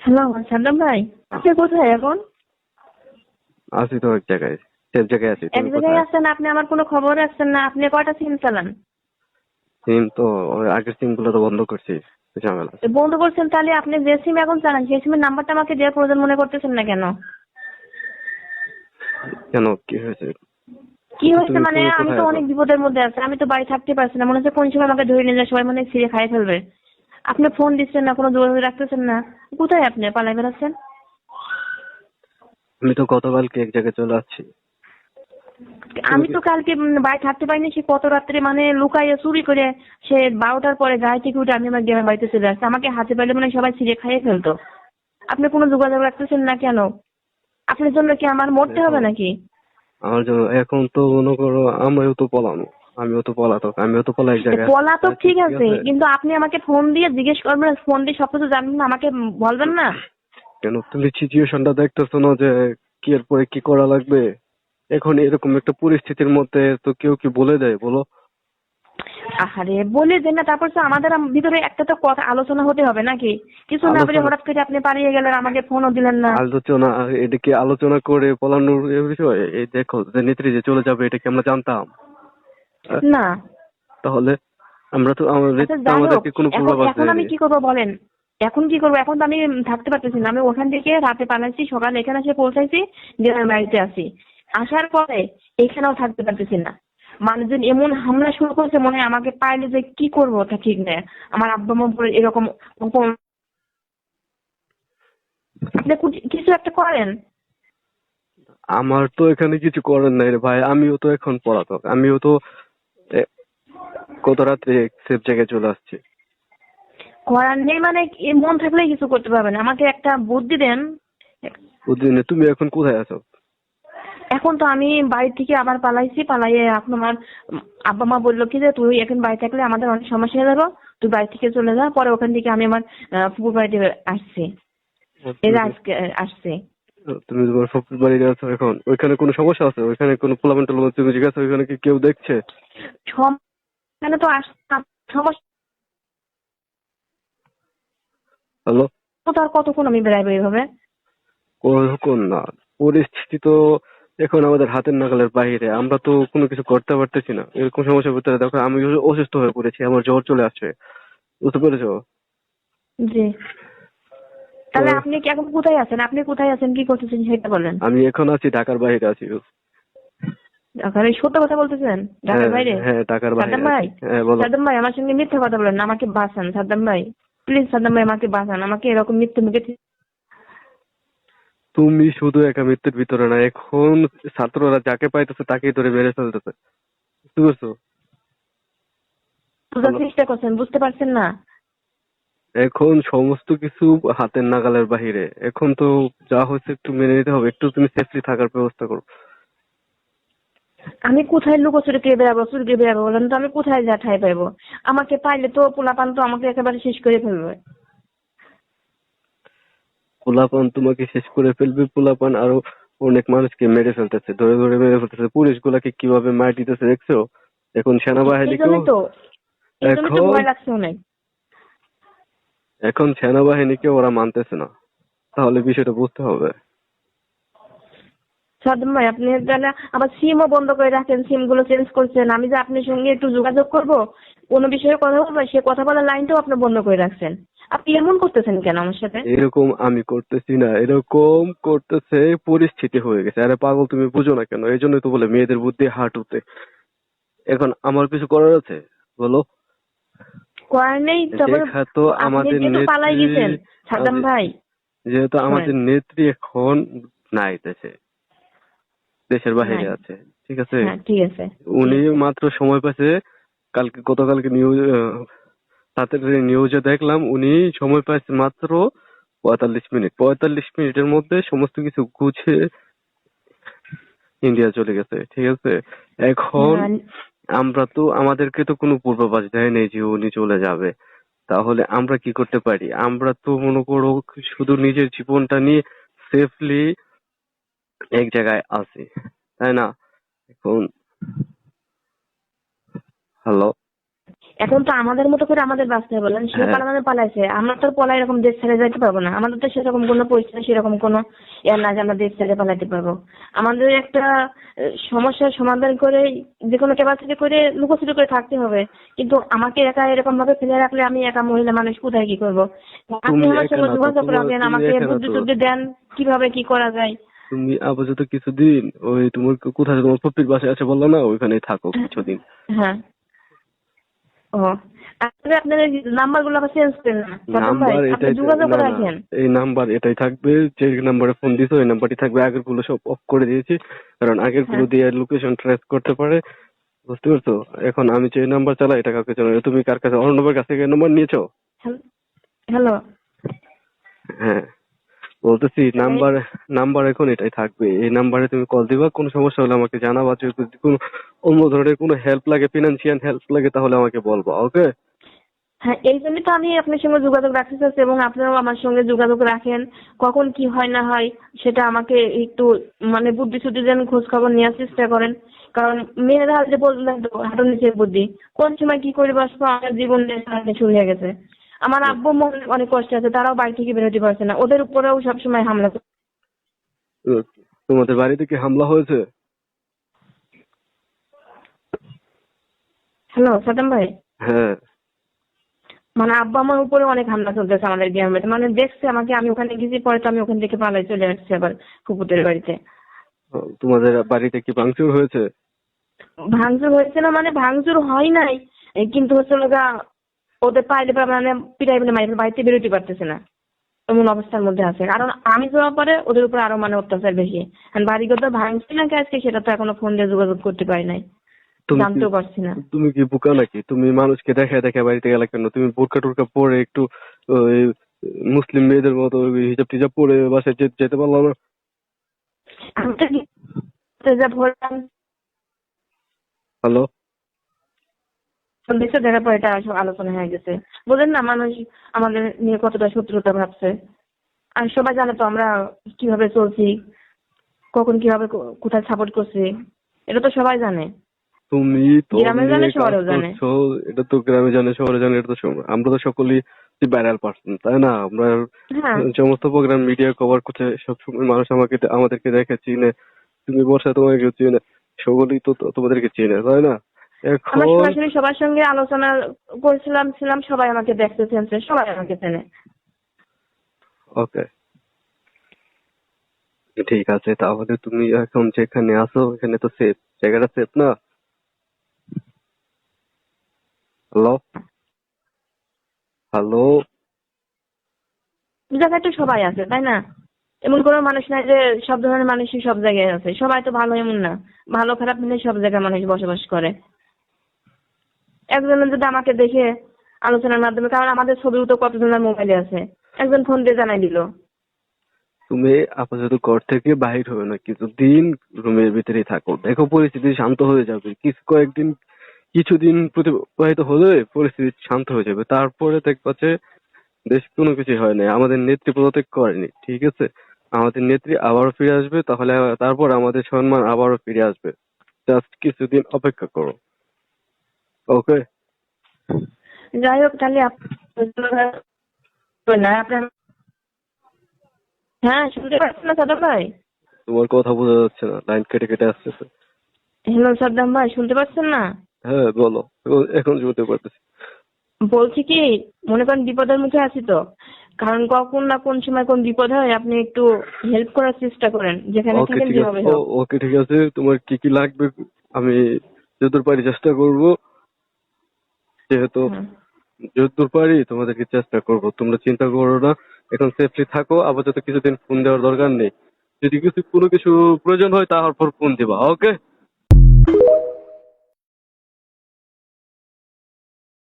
Hello Saddam ভাই। আপনি কোথায় এখন? আছি তো এক জায়গায় সেফ জায়গায় আছি এক জায়গায় আছেন আপনি আমার কোনো খবর রাখছেন না আপনি কয়টা সিম চালান? সিম তো ওই আগের সিমগুলো তো বন্ধ করছি ঝামেলা বন্ধ করছেন তাহলে আপনি যে সিম এখন চালান সেই সিমের নাম্বারটা আমাকে দেওয়ার প্রয়োজন মনে করতেছেন না কেন? কেন কি হয়েছে? কি হয়েছে মানে আমি তো অনেক বিপদের মধ্যে আছি আমি তো বাড়ি থাকতে পারছি না মনে হচ্ছে কোন সময় আমাকে ধরে নিয়ে যায় সবাই মনে হয় ছিঁড়ে খাই ফেলবে। আপনি ফোন দিচ্ছেন না কোনো যোগাযোগ রাখতেছেন না কোথায় আপনি? পালাই বেড়াচ্ছেন? আমি তো গতকালকে এক জায়গায় চলে আসছি। আমি তো কালকে বাড়ি থাকতে পারিনি সে কত রাত্রে মানে লুকাইয়ে চুরি করে সে বারোটার পরে গায়ে থেকে উঠে আমি আমার গ্রামের বাড়িতে চলে আসছি। আমাকে হাতে পাইলে মানে সবাই ছিঁড়ে খাইয়ে ফেলতো। আপনি কোনো যোগাযোগ রাখতেছেন না কেন? আপনার জন্য কি আমার মরতে হবে নাকি? আমার জন্য এখন তো মনে করো আমিও তো পলানো। আমিও তো পলাতক আমিও তো পলা এক জায়গায়। পলাতক ঠিক আছে কিন্তু আপনি আমাকে ফোন দিয়ে জিজ্ঞেস করবেন ফোন দিয়ে সবকিছু জানবেন না আমাকে বলবেন না। কেন? তুমি সিচুয়েশনটা দেখতেছো না যে কি এরপরে কি করা লাগবে? এখন এরকম একটা পরিস্থিতির মধ্যে তো কেউ কি বলে দেয় বলো? আরে বলে দেন না তারপর তো আমাদের ভিতরে একটা তো কথা আলোচনা হতে হবে নাকি? কিছু না বলে হঠাৎ করে আপনি পালিয়ে গেলেন আমাকে ফোনও দিলেন না। আলোচনা এটাকে আলোচনা করে পলানোর বিষয়? এই দেখো যে নেত্রী যে চলে যাবে এটা কি আমরা জানতাম? না। তাহলে আমরা তো আমাদের আচ্ছা, আমাদেরকে কোনো পূর্বাভাস এখন আমি কি করব বলেন? এখন কি করব? এখন তো আমি থাকতে পারতেছি না। আমি ওখান থেকে রাতে পালাইছি সকালে এখানে এসে পৌঁছাইছি গ্রামের বাড়িতে আছি। আসার পরে এখানেও থাকতে পারতেছি না। মানুষজন এমন হামলা শুরু করেছে মনে হয় আমাকে পাইলে যে কি করব তা ঠিক নেই আমার আব্বা মা এরকম আপনি কিছু একটা করেন। আমার তো এখানে কিছু করার নাই রে ভাই। আমিও তো এখন পলাতক। আমিও তো গত রাত্রে সেফ জায়গায় চলে আসছে। করার নেই মানে এ মন থাকলেই কিছু করতে পারবেন আমাকে একটা বুদ্ধি দেন। বুঝলি তুমি এখন কোথায় আছো? এখন তো আমি বাড়ি থেকে আবার পালাইছি পালাইয়ে এখন আমার আব্বা মা বলল কি যে তুই এখন বাড়ি থাকলে আমাদের অনেক সমস্যা হয়ে যাব। তুই বাড়ি থেকে চলে যা পরে ওখান থেকে আমি আমার ফুপুর বাড়িতে আসছি। এই যে আজকে আসছি। তুমি তোমার শ্বশুর বাড়িতে আছো এখন। ওইখানে কোনো সমস্যা আছে? ওইখানে কোনো পোলামেন্ট তুমি জিজ্ঞাসা ওইখানে কি কেউ দেখছে? এখানে তো আস সমস্যা হ্যালো? তো আর কতক্ষণ আমি বেড়াইবো এইভাবে? কখন না? পরিস্থিতি তো এখন আমাদের হাতের নাগালের বাইরে। আমরা তো কোনো কিছু করতে পারতেছি না। এরকম সমস্যার ভিতরে দেখো আমি অসুস্থ হয়ে পড়েছি আমার জ্বর চলে আসছে। বুঝতে পেরেছ? জি। তাহলে আপনি কি এখন কোথায় আছেন? আপনি কোথায় আছেন? কি করতেছেন সেটা বলেন। আমি এখন আছি ঢাকার বাইরে আছি। এই সত্য কথা বলতেছেন? ঢাকার হ্যাঁ, বাইরে? হ্যাঁ ঢাকার বাইরে সাদ্দাম ভাই। হ্যাঁ সাদ্দাম ভাই আমার সঙ্গে মিথ্যা কথা বলেন আমাকে বাঁচান সাদ্দাম ভাই। প্লিজ সাদ্দাম ভাই আমাকে বাঁচান আমাকে এরকম মৃত্যু মুখে তুমি শুধু একা মৃত্যুর ভিতরে না এখন ছাত্ররা যাকে পাইতেছে তাকেই ধরে মেরে ফেলতেছে। বুঝতে পারছ? বোঝার চেষ্টা করছেন বুঝতে পারছেন না। এখন সমস্ত কিছু হাতের নাগালের বাহিরে। এখন তো যা হয়েছে একটু মেনে নিতে হবে একটু তুমি সেফলি থাকার ব্যবস্থা করো। আমি কোথায় লুকোচুরি কে বেরাবো চুরি কে বেরাবো বলেন তো আমি কোথায় যা ঠাই পাইবো? আমাকে পাইলে তো পোলাপান তো আমাকে একেবারে শেষ করে ফেলবে। পোলাপান তোমাকে শেষ করে ফেলবে পোলাপান আরও অনেক মানুষকে মেরে ফেলতেছে ধরে ধরে মেরে ফেলতেছে। পুলিশ গুলাকে কীভাবে মার দিতেছে দেখছ? এখন সেনাবাহিনীকেও এখন- এখন সেনাবাহিনীকে ওরা মানতেছে না। তাহলে বিষয়টা বুঝতে হবে। সাদ্দাম ভাই আপনি তাহলে আবার সিমও বন্ধ করে রাখেন সিমগুলো চেঞ্জ করছেন। আমি যে আপনার সঙ্গে একটু যোগাযোগ করব কোনো বিষয়ে কথা বলব সে কথা বলার লাইনটাও আপনি বন্ধ করে রাখছেন। আপনি এমন করতেছেন কেন আমার সাথে? এরকম আমি করতেছি না এরকম করতেছে পরিস্থিতি হয়ে গেছে। আরে পাগল তুমি বুঝো না কেন? এই জন্যই তো বলে মেয়েদের বুদ্ধি হাঁটুতে। এখন আমার কিছু করার আছে? বলো। করার নেই তারপরে যেহেতু আমাদের পালাই গেছেন ভাই। যেহেতু আমাদের নেত্রী এখন নাই দেশে দেশের বাইরে আছে ঠিক আছে? হ্যাঁ ঠিক আছে। উনি মাত্র সময় পাচ্ছে কালকে গতকালকে নিউজ তাদের নিউজে দেখলাম উনি সময় পাচ্ছে মাত্র পঁয়তাল্লিশ মিনিট। পঁয়তাল্লিশ মিনিটের মধ্যে সমস্ত কিছু গুছিয়ে ইন্ডিয়া চলে গেছে ঠিক আছে? এখন আমরা তো আমাদেরকে তো কোনো পূর্বাভাস দেয় নেই যে উনি চলে যাবে। তাহলে আমরা কি করতে পারি? আমরা তো মনে করো শুধু নিজের জীবনটা নিয়ে সেফলি এক জায়গায় আছি তাই না? এখন হ্যালো? এখন তো আমাদের মতো করে আমাদের বাঁচতে হবে বলেন সে হ্যাঁ। পালানো পালাইছে আমরা তো পলাই এরকম দেশ ছেড়ে যাইতে পারব না। আমাদের তো সেরকম কোনো পরিস্থিতি সেরকম কোনো ইয়ে না যে আমরা দেশ ছেড়ে পালাইতে পারব। আমাদের একটা সমস্যার সমাধান করে যে কোনো ক্যাপাসিটি করে লুকোচুরি করে থাকতে হবে। কিন্তু আমাকে একা এরকম ভাবে ফেলে রাখলে আমি একা মহিলা মানুষ কোথায় কি করব? আপনি আমার সঙ্গে যোগাযোগ রাখেন আমাকে বুদ্ধি টুদ্ধি দেন কীভাবে কি করা যায়। তুমি আপাতত কিছুদিন ওই তোমার কোথায় তোমার পপ্পির বাসায় আছে বলল না? ওইখানেই থাকো কিছুদিন। হ্যাঁ। ও। আসলে আবার চেঞ্জ করেন না নাম্বার এটাই যোগাযোগ না, না, রাখেন। এই নাম্বার এটাই থাকবে যে নাম্বারে ফোন দিছো ওই নাম্বারটি থাকবে। আগেরগুলো সব অফ করে দিয়েছি। কারণ আগেরগুলো হ্যাঁ। দিয়ে লোকেশন ট্রেস করতে পারে। বুঝতে পারছ? এখন আমি যে নাম্বার চালাই এটা কাউকে চালাই। তুমি কার কাছে অর্ণবের কাছ থেকে নাম্বার নিয়েছো? হ্যালো। হ্যাঁ। বলতেছি নাম্বার নাম্বার এখন এটাই থাকবে। এই নাম্বারে তুমি কল দিবা কোনো সমস্যা হলে আমাকে জানাবা। যদি কোনো অন্য ধরনের কোনো হেল্প লাগে ফিনান্সিয়াল হেল্প লাগে তাহলে আমাকে বলবা ওকে হ্যাঁ এই জন্যই তো আমি আপনার সঙ্গে যোগাযোগ রাখতে চাচ্ছি এবং আপনারাও আমার সঙ্গে যোগাযোগ রাখেন। কখন কি হয় না হয় সেটা আমাকে একটু মানে বুদ্ধি সুদ্ধি যেন খোঁজ খবর নেওয়ার চেষ্টা করেন। কারণ মেয়েরা যে বললেন তো হাঁটুর নিচের বুদ্ধি কোন সময় কি করে বসবো আমার জীবন নিয়ে শুরু হয়ে গেছে। আমার আব্বু মনে অনেক কষ্ট আছে তারাও বাড়ি থেকে বেরোতে পারছে না। ওদের উপরেও সবসময় হামলা। তোমাদের বাড়িতে কি হামলা হয়েছে? হ্যালো সাদাম ভাই? হ্যাঁ। মানে আব্বা আমার উপরে অনেক হামলা চলতেছে আমাদের গ্রামে মানে দেখছে আমাকে আমি ওখানে গেছি পরে তো আমি ওখান থেকে পালাই চলে আসছি আবার কুকুরের বাড়িতে। তোমাদের বাড়িতে কি ভাঙচুর হয়েছে? ভাঙচুর হয়েছে না মানে ভাঙচুর হয় নাই। কিন্তু হচ্ছে ওদের পাইলে পরে মানে পিটাই পিটাই মারি বাড়িতে বেরোতে পারতেছে না এমন অবস্থার মধ্যে আছে কারণ আমি যাওয়ার পরে ওদের উপর আরও মানে অত্যাচার বেশি আর বাড়ি কথা ভাঙছে না কি আজকে সেটা তো এখনও ফোন দিয়ে যোগাযোগ করতে পারি নাই জানতেও পারছি না তুমি কি বোকা নাকি তুমি মানুষকে দেখা দেখা বাড়িতে গেলে কেন তুমি বোরকা টোরকা পরে একটু মুসলিম মেয়েদের মতো হিজাব টিজাব পরে বাসায় যেতে পারল না হ্যালো দেখছ দেখার পর এটা আলোচনা হয়ে গেছে। বোঝেন না মানুষ আমাদের নিয়ে কতটা শত্রুতা ভাবছে। আর সবাই জানে তো আমরা কীভাবে চলছি কখন কীভাবে কোথায় সাপোর্ট করছি। এটা তো সবাই জানে। তুমি তো এটা তো গ্রামে জানে শহরে জানে এটা তো আমরা তো সকলেই ভাইরাল পার্সন তাই না? আমরা হ্যাঁ। সমস্ত প্রোগ্রাম মিডিয়া কভার করছে সবসময় মানুষ আমাকে আমাদেরকে দেখে চিনে। তুমি বর্ষা তোমাকে চিনে সকলেই তো- তোমাদেরকে চিনে তাই না? আমরা সরাসরি সবার সঙ্গে আলোচনা করেছিলাম ছিলাম সবাই আমাকে দেখতে চেনছে সবাই আমাকে চেনে। ওকে। ঠিক আছে তাহলে তুমি এখন যেখানে আছো এখানে তো সেফ জায়গাটা সেফ না? হ্যালো হ্যালো জায়গায় তো সবাই আছে তাই না? এমন কোনো মানুষ নাই যে সব ধরনের মানুষই সব জায়গায় আছে। সবাই তো ভালো এমন না। ভালো খারাপ মিলে সব জায়গায় মানুষ বসবাস করে। একজন যদি আমাকে দেখে আলোচনার মাধ্যমে কারণ আমাদের ছবিও তো কতজনের মোবাইলে আছে? একজন ফোন দিয়ে জানাই দিল। তুমি আপাতত ঘর থেকে বাহির হবে না কিছুদিন রুমের ভিতরেই থাকো। দেখো পরিস্থিতি শান্ত হয়ে যাবে। কিছু কয়েকদিন, কিছুদিন প্রতিবাহিত হলে পরিস্থিতি শান্ত হয়ে যাবে। তারপরে দেখবা দেশ কোনো কিছু হয় না। আমাদের নেত্রী পদত্যাগ করেনি, ঠিক আছে? আমাদের নেত্রী আবারও ফিরে আসবে, তাহলে তারপর আমাদের সম্মান আবারও ফিরে আসবে। জাস্ট কিছুদিন অপেক্ষা করো। ওকে যাই হোক তাহলে না আপনার হ্যাঁ শুনতে পাচ্ছেন না সাদাম ভাই? তোমার কথা বোঝা যাচ্ছে না লাইন কেটে কেটে আসতেছে। হ্যালো সাদ্দাম ভাই শুনতে পাচ্ছেন না? হ্যাঁ বলো এখন শুনতে পারতেছি। বলছি কি মনে করেন বিপদের মুখে আছি তো। কারণ কখন না কোন সময় কোন বিপদ হয় আপনি একটু হেল্প করার চেষ্টা করেন যেখানে থাকেন যেভাবে ওকে ঠিক আছে। তোমার কি কি লাগবে আমি যতদূর পারি চেষ্টা করব। যেহেতু। যতদূর পারি তোমাদেরকে চেষ্টা করব। তোমরা চিন্তা করো না এখন সেফলি থাকো। আপাতত কিছুদিন ফোন দেওয়ার দরকার নেই। যদি কিছু কোনো কিছু প্রয়োজন হয় তারপর ফোন দিবা ওকে